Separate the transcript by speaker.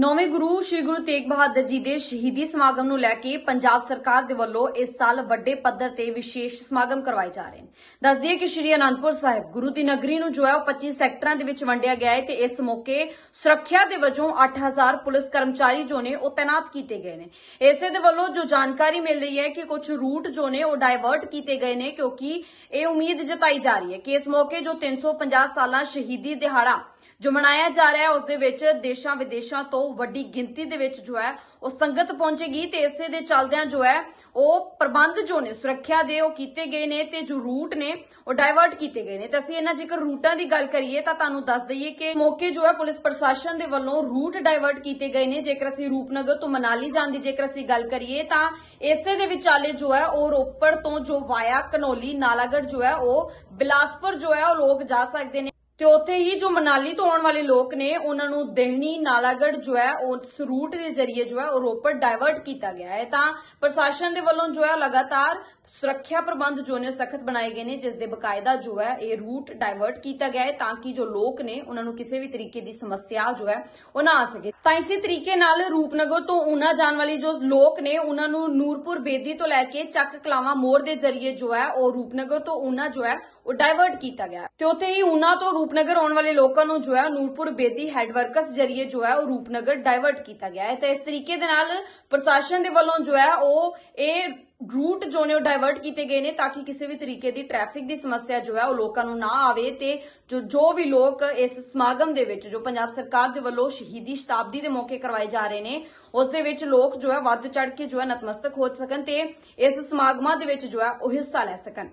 Speaker 1: ਨੌਵੇਂ ਗੁਰੂ ਸ੍ਰੀ ਗੁਰੂ ਤੇਗ ਬਹਾਦਰ ਜੀ ਦੇ ਸ਼ਹੀਦੀ ਸਮਾਗਮ ਨੂੰ ਲੈ ਕੇ ਪੰਜਾਬ ਸਰਕਾਰ ਦੇ ਵੱਲੋਂ ਇਸ ਸਾਲ ਵੱਡੇ ਪੱਧਰ ਤੇ ਵਿਸ਼ੇਸ਼ ਸਮਾਗਮ ਕਰਵਾਏ ਜਾ ਰਹੇ ਨੇ। ਦੱਸ ਦਈਏ ਕਿ ਸ੍ਰੀ ਅਨੰਦਪੁਰ ਸਾਹਿਬ ਗੁਰੂ ਦੀ ਨਗਰੀ ਨੂੰ ਜੋ ਹੈ ਉਹ 25 ਸੈਕਟਰਾਂ ਦੇ ਵਿੱਚ ਵੰਡਿਆ ਗਿਆ ਹੈ ਤੇ ਇਸ ਮੌਕੇ ਸੁਰੱਖਿਆ ਦੇ ਵਜੋਂ 8000 ਪੁਲਿਸ ਕਰਮਚਾਰੀ ਜੋ ਨੇ ਉਹ ਤਾਇਨਾਤ ਕੀਤੇ ਗਏ ਨੇ। ਇਸੇ ਦੇ ਵੱਲੋਂ ਜੋ ਜਾਣਕਾਰੀ ਮਿਲ ਰਹੀ ਹੈ ਕਿ ਕੁਝ ਰੂਟ ਜੋ ਨੇ ਉਹ ਡਾਇਵਰਟ ਕੀਤੇ ਗਏ ਨੇ ਕਿਉਂਕਿ ਇਹ ਉਮੀਦ ਜਤਾਈ ਜਾ ਰਹੀ ਹੈ ਕਿ ਇਸ ਮੌਕੇ ਜੋ 350 ਸਾਲਾਂ ਸ਼ਹੀਦੀ ਦਿਹਾੜਾ ਜੋ ਮਨਾਇਆ ਜਾ ਰਿਹਾ ਹੈ, ਉਸ ਦੇ ਵਿੱਚ ਦੇਸ਼ਾਂ ਵਿਦੇਸ਼ਾਂ ਤੋਂ ਵੱਡੀ ਗਿਣਤੀ ਦੇ ਵਿੱਚ ਜੋ ਹੈ, ਉਹ ਸੰਗਤ ਪਹੁੰਚੇਗੀ ਤੇ ਇਸੇ ਦੇ ਚੱਲਦਿਆਂ ਜੋ ਹੈ, ਉਹ ਪ੍ਰਬੰਧ ਜੋ ਨੇ, ਸੁਰੱਖਿਆ ਦੇ ਉਹ ਕੀਤੇ ਗਏ ਨੇ ਤੇ ਜੋ ਰੂਟ ਨੇ, ਉਹ ਡਾਇਵਰਟ ਕੀਤੇ ਗਏ ਨੇ। ਤੇ ਅਸੀਂ ਇਹਨਾਂ ਜੇਕਰ ਰੂਟਾਂ ਦੀ ਗੱਲ ਕਰੀਏ ਤਾਂ ਤੁਹਾਨੂੰ ਦੱਸ ਦਈਏ ਕਿ ਮੌਕੇ ਜੋ ਹੈ, ਪੁਲਿਸ ਪ੍ਰਸ਼ਾਸਨ ਦੇ ਵੱਲੋਂ ਰੂਟ ਡਾਇਵਰਟ ਕੀਤੇ ਗਏ ਨੇ। ਜੇਕਰ ਅਸੀਂ ਰੂਪਨਗਰ ਤੋਂ ਮਨਾਲੀ ਜਾਣ ਦੀ ਜੇਕਰ ਅਸੀਂ ਗੱਲ ਕਰੀਏ ਤਾਂ ਇਸੇ ਦੇ ਵਿਚਾਲੇ ਜੋ ਹੈ, ਉਹ ਰੋਪੜ ਤੋਂ ਜੋ ਵਾਇਆ ਕਨੌਲੀ ਨਾਲਾਗੜ ਜੋ ਹੈ, ਉਹ ਬਿਲਾਸਪੁਰ ਜੋ ਹੈ, ਉਹ ਲੋਕ ਜਾ ਸਕਦੇ ਨੇ। ਤੇ ਉੱਥੇ ਹੀ ਜੋ ਮਨਾਲੀ ਤੋਂ ਆਉਣ ਵਾਲੇ ਲੋਕ ਨੇ, ਉਹਨਾਂ ਨੂੰ ਦੇਹਣੀ ਨਾਲਾਗੜ ਜੋ ਹੈ, ਉਸ ਰੂਟ ਦੇ ਜ਼ਰੀਏ ਜੋ ਹੈ, ਉਹ ਰੋਪੜ ਡਾਇਵਰਟ ਕੀਤਾ ਗਿਆ ਹੈ। ਤਾਂ ਪ੍ਰਸ਼ਾਸਨ ਦੇ ਵੱਲੋਂ ਜੋ ਹੈ, ਲਗਾਤਾਰ ਸੁਰੱਖਿਆ ਪ੍ਰਬੰਧ ਜੋ ਨੇ, ਸਖਤ ਬਣਾਏ ਗਏ ਨੇ, ਜਿਸ ਦੇ ਬਕਾਇਦਾ ਜੋ ਹੈ, ਇਹ ਰੂਟ ਡਾਇਵਰਟ ਕੀਤਾ ਗਿਆ ਹੈ ਤਾਂ ਕਿ ਜੋ ਲੋਕ ਨੇ, ਉਹਨਾਂ ਨੂੰ ਕਿਸੇ ਵੀ ਤਰੀਕੇ ਦੀ ਸਮੱਸਿਆ ਜੋ ਹੈ, ਉਹ ਨਾ ਆ ਸਕੇ। ਤਾਂ ਇਸੇ ਤਰੀਕੇ ਨਾਲ ਰੂਪਨਗਰ ਤੋਂ ਊਨਾ ਜਾਣ ਵਾਲੀ ਜੋ ਲੋਕ ਨੇ, ਉਹਨਾਂ ਨੂੰ ਨੂਰਪੁਰ ਬੇਦੀ ਤੋਂ ਲੈ ਕੇ ਚੱਕ ਕਲਾਵਾ ਮੋੜ ਦੇ ਜ਼ਰੀਏ ਜੋ ਹੈ, ਉਹ ਰੂਪਨਗਰ ਤੋਂ ਊਨਾ ਜੋ ਹੈ ਉਹ ਡਾਇਵਰਟ ਕੀਤਾ ਗਿਆ। ਤੇ ਉੱਥੇ ਹੀ ਊਨਾ ਤੋਂ ਰੂਪਨਗਰ ਆਉਣ ਵਾਲੇ ਲੋਕਾਂ ਨੂੰ ਜੋ ਹੈ ਨੂਰਪੁਰ ਬੇਦੀ ਹੈਡ ਵਰਕਸ ਜਰੀਏ ਜੋ ਹੈ ਉਹ ਰੂਪਨਗਰ ਡਾਇਵਰਟ ਕੀਤਾ ਗਿਆ ਹੈ। ਤੇ ਇਸ ਤਰੀਕੇ ਦੇ ਨਾਲ ਪ੍ਰਸ਼ਾਸਨ ਦੇ ਵੱਲੋਂ ਜੋ ਹੈ ਉਹ ਇਹ ਰੂਟ ਜੋ ਨੇ ਉਹ ਡਾਇਵਰਟ ਕੀਤੇ ਗਏ ਨੇ ਤਾਂ ਕਿ ਕਿਸੇ ਵੀ ਤਰੀਕੇ ਦੀ ਟ੍ਰੈਫਿਕ ਦੀ ਸਮੱਸਿਆ ਜੋ ਹੈ ਉਹ ਲੋਕਾਂ ਨੂੰ ਨਾ ਆਵੇ ਤੇ ਜੋ ਜੋ ਵੀ ਲੋਕ ਇਸ ਸਮਾਗਮ ਦੇ ਵਿੱਚ ਜੋ ਪੰਜਾਬ ਸਰਕਾਰ ਦੇ ਵੱਲੋਂ ਸ਼ਹੀਦੀ ਸ਼ਤਾਬਦੀ ਦੇ ਮੌਕੇ ਕਰਵਾਏ ਜਾ ਰਹੇ ਨੇ, ਉਸ ਦੇ ਵਿੱਚ ਲੋਕ ਜੋ ਹੈ ਵੱਧ ਚੜ ਕੇ ਜੋ ਹੈ ਨਤਮਸਤਕ ਹੋ ਸਕਣ ਤੇ ਇਸ ਸਮਾਗਮਾਂ ਦੇ ਵਿੱਚ ਜੋ ਹੈ ਉਹ ਹਿੱਸਾ ਲੈ ਸਕਣ।